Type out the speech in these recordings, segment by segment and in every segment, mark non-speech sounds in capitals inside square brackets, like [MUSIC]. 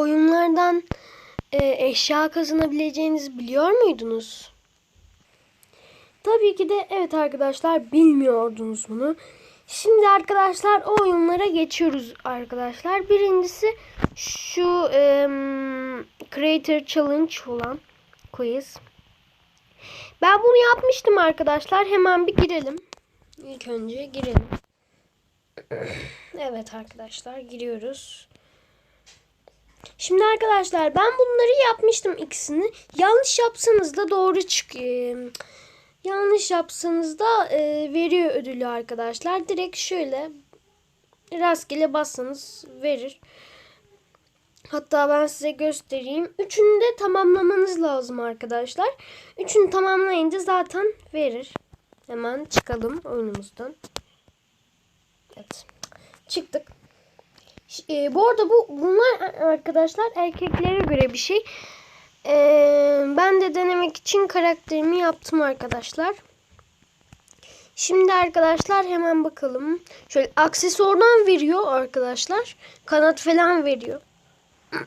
oyunlardan e, eşya kazanabileceğinizi biliyor muydunuz? Tabii ki de evet arkadaşlar bilmiyordunuz bunu. Şimdi arkadaşlar o oyunlara geçiyoruz arkadaşlar. Birincisi şu em, Creator Challenge olan quiz. Ben bunu yapmıştım arkadaşlar. Hemen bir girelim. İlk önce girelim. [CLEARS THROAT] Evet arkadaşlar giriyoruz. Şimdi arkadaşlar ben bunları yapmıştım ikisini. Yanlış yapsanız da doğru çıkıyor. Yanlış yapsanız da e, veriyor ödülü arkadaşlar. Direkt şöyle rastgele bassanız verir. Hatta ben size göstereyim. Üçünü de tamamlamanız lazım arkadaşlar. Üçünü tamamlayınca zaten verir. Hemen çıkalım oyunumuzdan. Evet. Çıktık. E, bu arada bu bunlar arkadaşlar erkeklere göre bir şey. E, ben de denemek için karakterimi yaptım arkadaşlar. Şimdi arkadaşlar hemen bakalım. Şöyle aksesuardan veriyor arkadaşlar. Kanat falan veriyor. [CLEARS THROAT]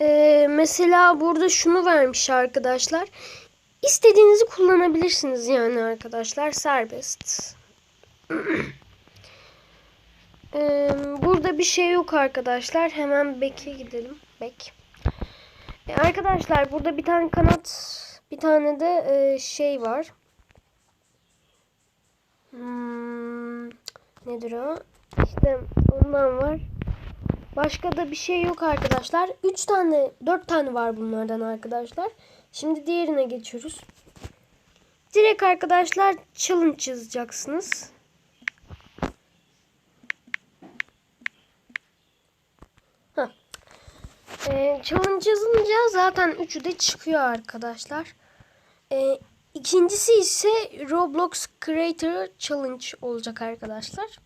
E, mesela burada şunu vermiş arkadaşlar. İstediğinizi kullanabilirsiniz yani arkadaşlar. Serbest. [CLEARS THROAT] Ee, burada bir şey yok arkadaşlar. Hemen Bek'e gidelim. Bek. Ee, arkadaşlar burada bir tane kanat, bir tane de e, şey var. Hmm, nedir o? İşte ondan var. Başka da bir şey yok arkadaşlar. 3 tane, 4 tane var bunlardan arkadaşlar. Şimdi diğerine geçiyoruz. Direkt arkadaşlar challenge yazacaksınız. Ee, challenge yazınca zaten üçü de çıkıyor arkadaşlar. Ee, ikincisi ise Roblox Creator Challenge olacak arkadaşlar.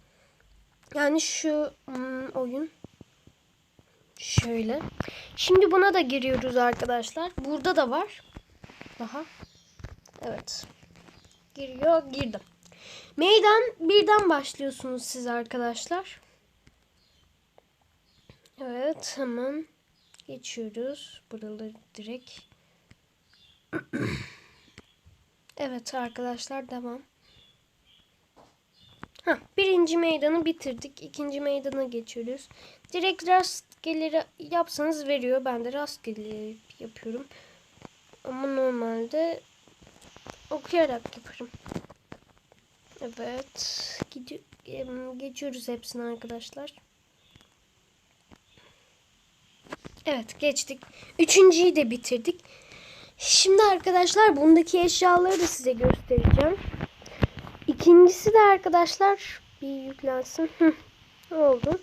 Yani şu hmm, oyun. Şöyle. Şimdi buna da giriyoruz arkadaşlar. Burada da var. Daha. Evet. Giriyor. Girdim. Meydan birden başlıyorsunuz siz arkadaşlar. Evet hemen geçiyoruz. Buraları direkt. [CLEARS THROAT] evet arkadaşlar devam. Heh, birinci meydanı bitirdik. İkinci meydana geçiyoruz. Direkt rastgele yapsanız veriyor. Ben de rastgele yapıyorum. Ama normalde okuyarak yaparım. Evet. Gidi em, geçiyoruz hepsini arkadaşlar. Evet geçtik. Üçüncüyü de bitirdik. Şimdi arkadaşlar bundaki eşyaları da size göstereceğim. İkincisi de arkadaşlar bir yüklensin. Ne oldu?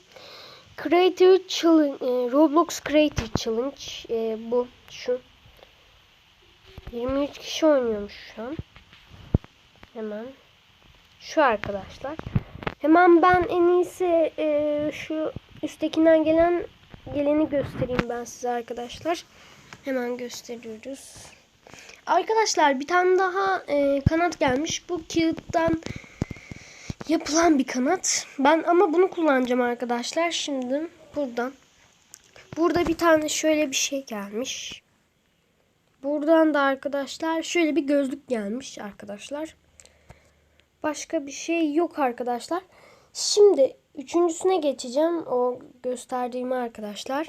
Creator Challenge, e, Roblox Creator Challenge e, bu şu. 23 kişi oynuyormuş şu an. Hemen şu arkadaşlar. Hemen ben en iyisi e, şu üsttekinden gelen geleni göstereyim ben size arkadaşlar. Hemen gösteriyoruz. Arkadaşlar bir tane daha e, kanat gelmiş. Bu kağıttan yapılan bir kanat. Ben ama bunu kullanacağım arkadaşlar. Şimdi buradan. Burada bir tane şöyle bir şey gelmiş. Buradan da arkadaşlar şöyle bir gözlük gelmiş arkadaşlar. Başka bir şey yok arkadaşlar. Şimdi üçüncüsüne geçeceğim. O gösterdiğimi arkadaşlar.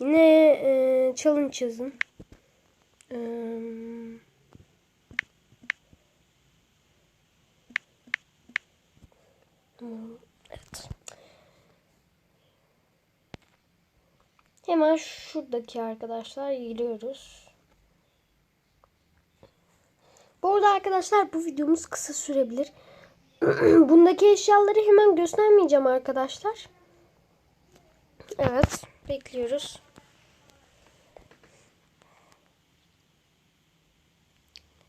Yine e, challenge. E, evet. Hemen şuradaki arkadaşlar giriyoruz. Bu arada arkadaşlar bu videomuz kısa sürebilir. [CLEARS THROAT] Bundaki eşyaları hemen göstermeyeceğim arkadaşlar. Evet. Bekliyoruz.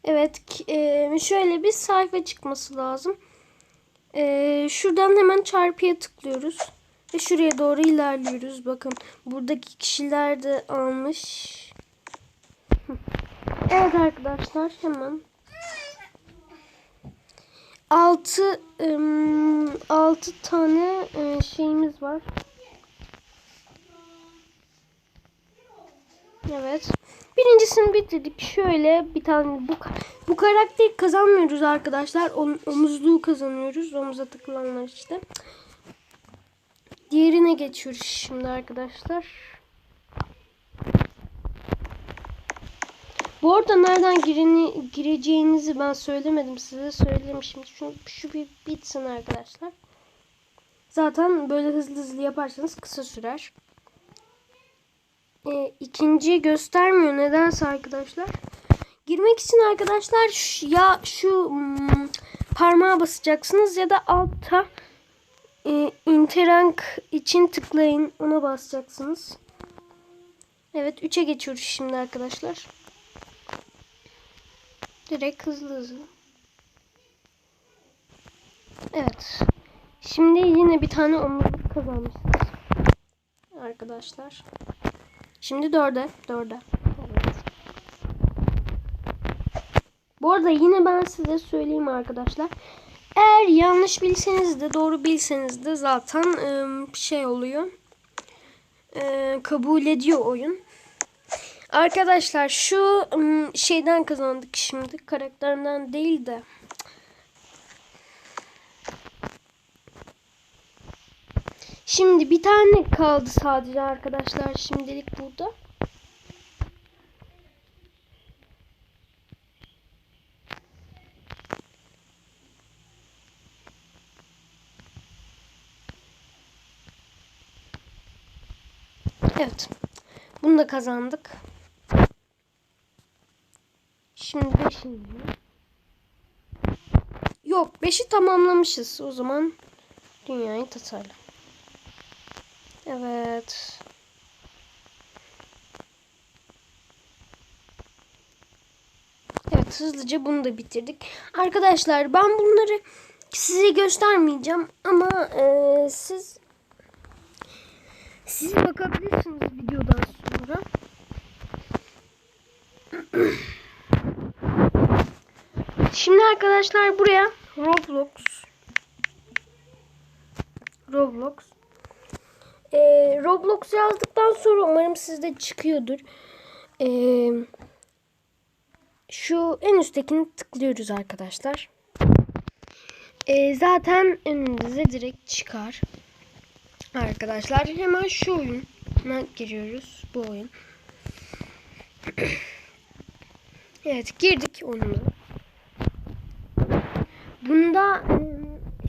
Evet. e, şöyle bir sayfa çıkması lazım. E, şuradan hemen çarpıya tıklıyoruz. Ve şuraya doğru ilerliyoruz. Bakın buradaki kişiler de almış. Evet arkadaşlar hemen 6 6 tane e, şeyimiz var. Evet. Birincisini bitirdik. Şöyle bir tane bu bu karakteri kazanmıyoruz arkadaşlar. Om- omuzluğu kazanıyoruz. Omuza takılanlar işte. Diğerine geçiyoruz şimdi arkadaşlar. Bu arada nereden gireni, gireceğinizi ben söylemedim size. Söylerim şimdi. Şu, şu bir bitsin arkadaşlar. Zaten böyle hızlı hızlı yaparsanız kısa sürer. E, ikinciyi göstermiyor. Nedense arkadaşlar. Girmek için arkadaşlar ya şu hmm, parmağa basacaksınız ya da altta e, interank için tıklayın. Ona basacaksınız. Evet 3'e geçiyoruz şimdi arkadaşlar. Direkt hızlı hızlı. Evet. Şimdi yine bir tane omuzluk kazanmışız. Arkadaşlar. Şimdi dörde. Dörde. Evet. Bu arada yine ben size söyleyeyim arkadaşlar. Eğer yanlış bilseniz de doğru bilseniz de zaten ıı, şey oluyor. Kabul ediyor oyun. Arkadaşlar şu şeyden kazandık şimdi. Karakterden değil de. Şimdi bir tane kaldı sadece arkadaşlar şimdilik burada. Evet. Bunu da kazandık. Şimdi beşinci. Yok beşi tamamlamışız. O zaman dünyayı tasarla. Evet. Evet hızlıca bunu da bitirdik. Arkadaşlar ben bunları size göstermeyeceğim ama e, siz siz bakabilirsiniz videodan sonra. [CLEARS THROAT] Şimdi arkadaşlar buraya Roblox Roblox ee, Roblox yazdıktan sonra umarım sizde çıkıyordur. Ee, şu en üsttekini tıklıyoruz arkadaşlar. Ee, zaten önünüze direkt çıkar. Arkadaşlar hemen şu oyuna giriyoruz. Bu oyun. [CLEARS THROAT] evet girdik oyuna. Bunda e,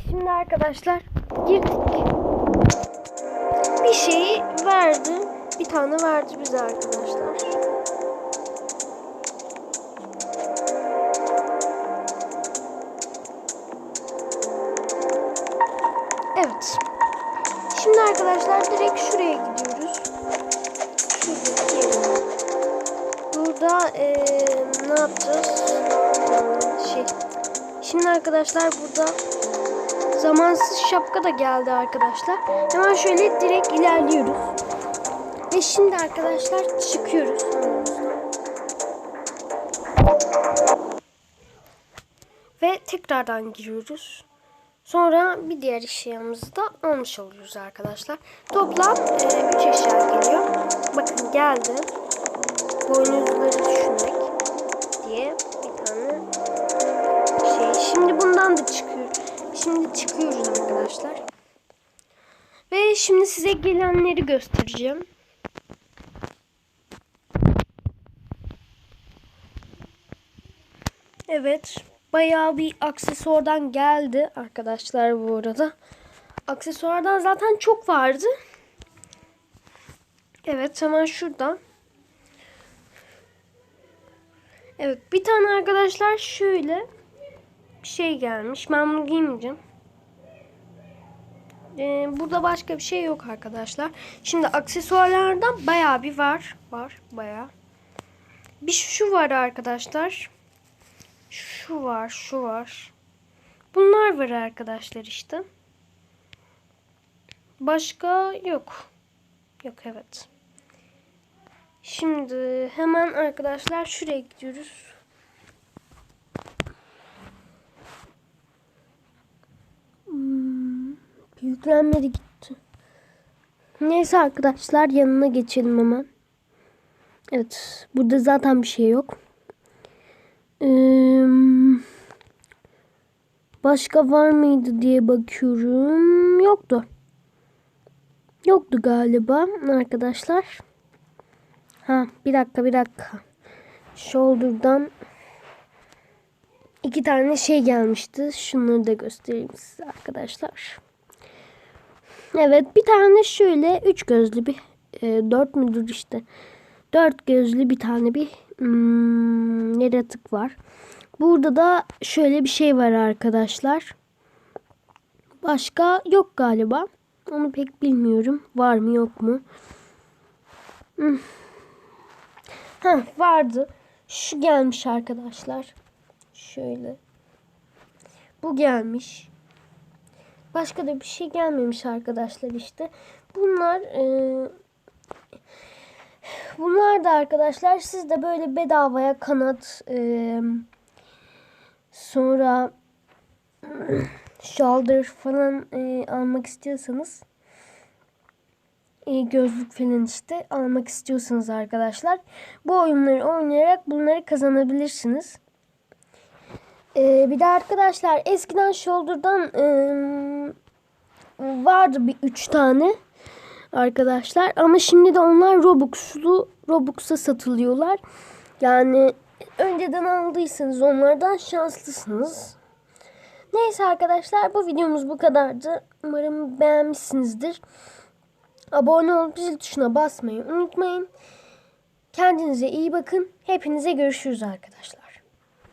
şimdi arkadaşlar girdik. Bir şeyi verdi. Bir tane verdi bize arkadaşlar. Evet. Şimdi arkadaşlar direkt şuraya gidiyoruz. Burada eee, ne yapacağız? Şey. Şimdi arkadaşlar burada zamansız şapka da geldi arkadaşlar. Hemen şöyle direkt ilerliyoruz. Ve şimdi arkadaşlar çıkıyoruz. Ve tekrardan giriyoruz. Sonra bir diğer eşyamızı da almış oluyoruz arkadaşlar. Toplam 3 eşya geliyor. Bakın geldi. Boynuzları düşünmek Şimdi bundan da çıkıyor. Şimdi çıkıyoruz arkadaşlar. Ve şimdi size gelenleri göstereceğim. Evet. Bayağı bir aksesuardan geldi arkadaşlar bu arada. Aksesuardan zaten çok vardı. Evet hemen şuradan. Evet bir tane arkadaşlar şöyle şey gelmiş. Ben bunu giymeyeceğim. Ee, burada başka bir şey yok arkadaşlar. Şimdi aksesuarlardan bayağı bir var. Var bayağı. Bir şu var arkadaşlar. Şu var, şu var. Bunlar var arkadaşlar işte. Başka yok. Yok evet. Şimdi hemen arkadaşlar şuraya gidiyoruz. Yüklenmedi gitti. Neyse arkadaşlar yanına geçelim hemen. Evet. Burada zaten bir şey yok. Ee, başka var mıydı diye bakıyorum. Yoktu. Yoktu galiba arkadaşlar. Ha bir dakika bir dakika. Shoulder'dan iki tane şey gelmişti. Şunları da göstereyim size arkadaşlar. Evet bir tane şöyle üç gözlü bir e, dört müdür işte. Dört gözlü bir tane bir hmm, yaratık var. Burada da şöyle bir şey var arkadaşlar. Başka yok galiba. Onu pek bilmiyorum. Var mı yok mu? Hmm. Heh, vardı. Şu gelmiş arkadaşlar. Şöyle. Bu gelmiş. Başka da bir şey gelmemiş arkadaşlar işte. Bunlar e, bunlar da arkadaşlar siz de böyle bedavaya kanat e, sonra shoulder falan e, almak istiyorsanız e, gözlük falan işte almak istiyorsanız arkadaşlar bu oyunları oynayarak bunları kazanabilirsiniz. E, bir de arkadaşlar eskiden shoulder'dan e, vardı bir üç tane arkadaşlar ama şimdi de onlar Robux'lu Robux'a satılıyorlar. Yani önceden aldıysanız onlardan şanslısınız. Neyse arkadaşlar bu videomuz bu kadardı. Umarım beğenmişsinizdir. Abone olup zil tuşuna basmayı unutmayın. Kendinize iyi bakın. Hepinize görüşürüz arkadaşlar.